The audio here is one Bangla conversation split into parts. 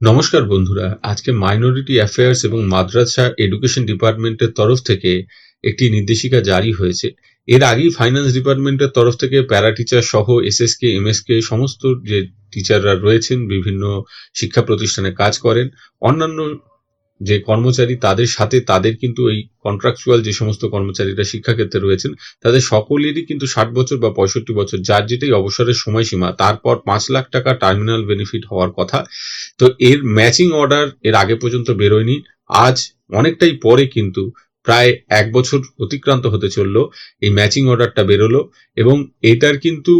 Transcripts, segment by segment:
নমস্কার বন্ধুরা, আজকে মাইনরিটি অ্যাফেয়ার্স এবং মাদ্রাসা এডুকেশন ডিপার্টমেন্টের তরফ থেকে একটি নির্দেশিকা জারি হয়েছে। এর আগেই ফাইন্যান্স ডিপার্টমেন্টের তরফ থেকে প্যারা টিচার সহ এসএসকে এমএসকে সমস্ত যে টিচাররা রয়েছেন, বিভিন্ন শিক্ষা প্রতিষ্ঠানে কাজ করেন, অন্যান্য যে কর্মচারী তাদের সাথে তাদের কিন্তু এই কন্ট্রাকচুয়াল যে সমস্ত কর্মচারীরা শিক্ষাক্ষেত্রে রয়েছেন, তাদের সকলেরই কিন্তু ষাট বছর বা পঁয়ষট্টি বছর, যার যেটাই অবসরের সময়সীমা, তারপর পাঁচ লাখ টাকা টার্মিনাল বেনিফিট হওয়ার কথা। তো এর ম্যাচিং অর্ডার এর আগে পর্যন্ত বেরোয়নি, আজ অনেকটাই পরে কিন্তু প্রায় এক বছর অতিক্রান্ত হতে চলল, এই ম্যাচিং অর্ডারটা বেরোলো এবং এটার কিন্তু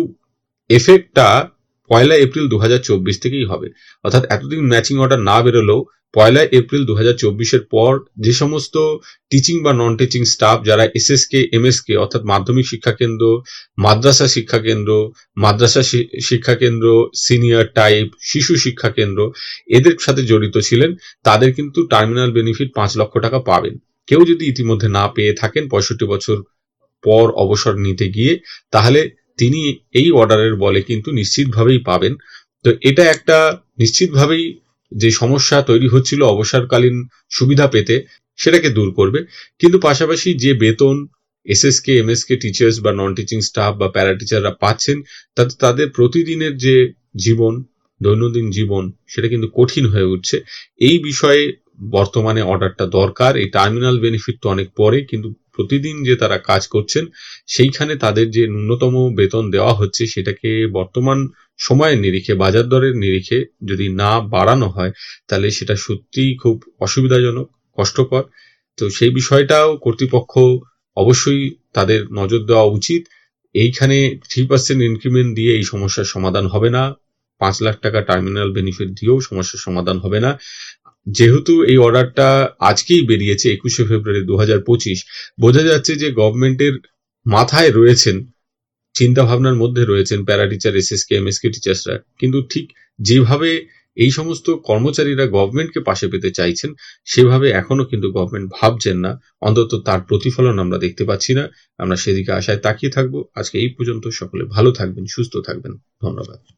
এফেক্টটা পয়লা এপ্রিল দু হাজার চব্বিশ থেকেই হবে। অর্থাৎ এতদিন ম্যাচিং অর্ডার না বেরোলেও পয়লা এপ্রিল দু হাজার পর যে সমস্ত টিচিং বা নন টিচিং স্টাফ যারা এস এসএসকে এমএসকে অর্থাৎ মাধ্যমিক শিক্ষা কেন্দ্র, মাদ্রাসা শিক্ষা কেন্দ্র, মাদ্রাসা শিক্ষা কেন্দ্র সিনিয়র টাইপ শিশু শিক্ষা কেন্দ্র, এদের সাথে জড়িত ছিলেন, তাদের কিন্তু টার্মিনাল বেনিফিট পাঁচ লক্ষ টাকা পাবেন। কেউ যদি ইতিমধ্যে না পেয়ে থাকেন পঁয়ষট্টি বছর পর অবসর নিতে গিয়ে, তাহলে তিনি এই অর্ডারের বলে কিন্তু নিশ্চিতভাবেই পাবেন। তো এটা একটা নিশ্চিতভাবেই যে সমস্যা তৈরি হচ্ছিল অবসরকালীন সুবিধা পেতে, সেটাকে দূর করবে। কিন্তু পাশাপাশি যে বেতন এসএসকে এমএসকে টিচার্স বা নন টিচিং স্টাফ বা প্যারা টিচাররা পাচ্ছেন, তাতে তাদের প্রতিদিনের যে জীবন, দৈনন্দিন জীবন, সেটা কিন্তু কঠিন হয়ে উঠছে। এই বিষয়ে বর্তমানে অর্ডারটা দরকার। এই টার্মিনাল বেনিফিট তো অনেক পরে, কিন্তু প্রতিদিন যে তারা কাজ করছেন, সেইখানে তাদের যে ন্যূনতম বেতন দেওয়া হচ্ছে, সেটাকে বর্তমান সময়ের নিরিখে, বাজার দরের নিরিখে যদি না বাড়ানো হয়, তাহলে সেটা সত্যিই খুব অসুবিধাজনক, কষ্টকর। তো সেই বিষয়টাও কর্তৃপক্ষ অবশ্যই তাদের নজর দেওয়া উচিত। এইখানে থ্রি পার্সেন্ট ইনক্রিমেন্ট দিয়ে এই সমস্যার সমাধান হবে না। পাঁচ লাখ টাকা টার্মিনাল বেনিফিট দিয়েও সমস্যার সমাধান হবে না। যেহেতু এই অর্ডারটা আজকেই বেরিয়েছে, একুশে ফেব্রুয়ারি দু হাজার পঁচিশ, বোঝা যাচ্ছে যে গভর্নমেন্টের মাথায় রয়েছেন চিন্তা ভাবনার মধ্যে রয়েছেন para teacher S S K M S K টিচার্সরা। কিন্তু ঠিক যেভাবে এই সমস্ত কর্মচারীরা গভর্নমেন্টকে পাশে পেতে চাইছেন, সেভাবে এখনও কিন্তু গভর্নমেন্ট ভাবছেন না। অন্তত তার প্রতিফলন আমরা দেখতে পাচ্ছি না। আমরা সেদিকে আশায় তাকিয়ে থাকব। আজকে এই পর্যন্ত সকলে ভালো থাকবেন, সুস্থ থাকবেন। ধন্যবাদ।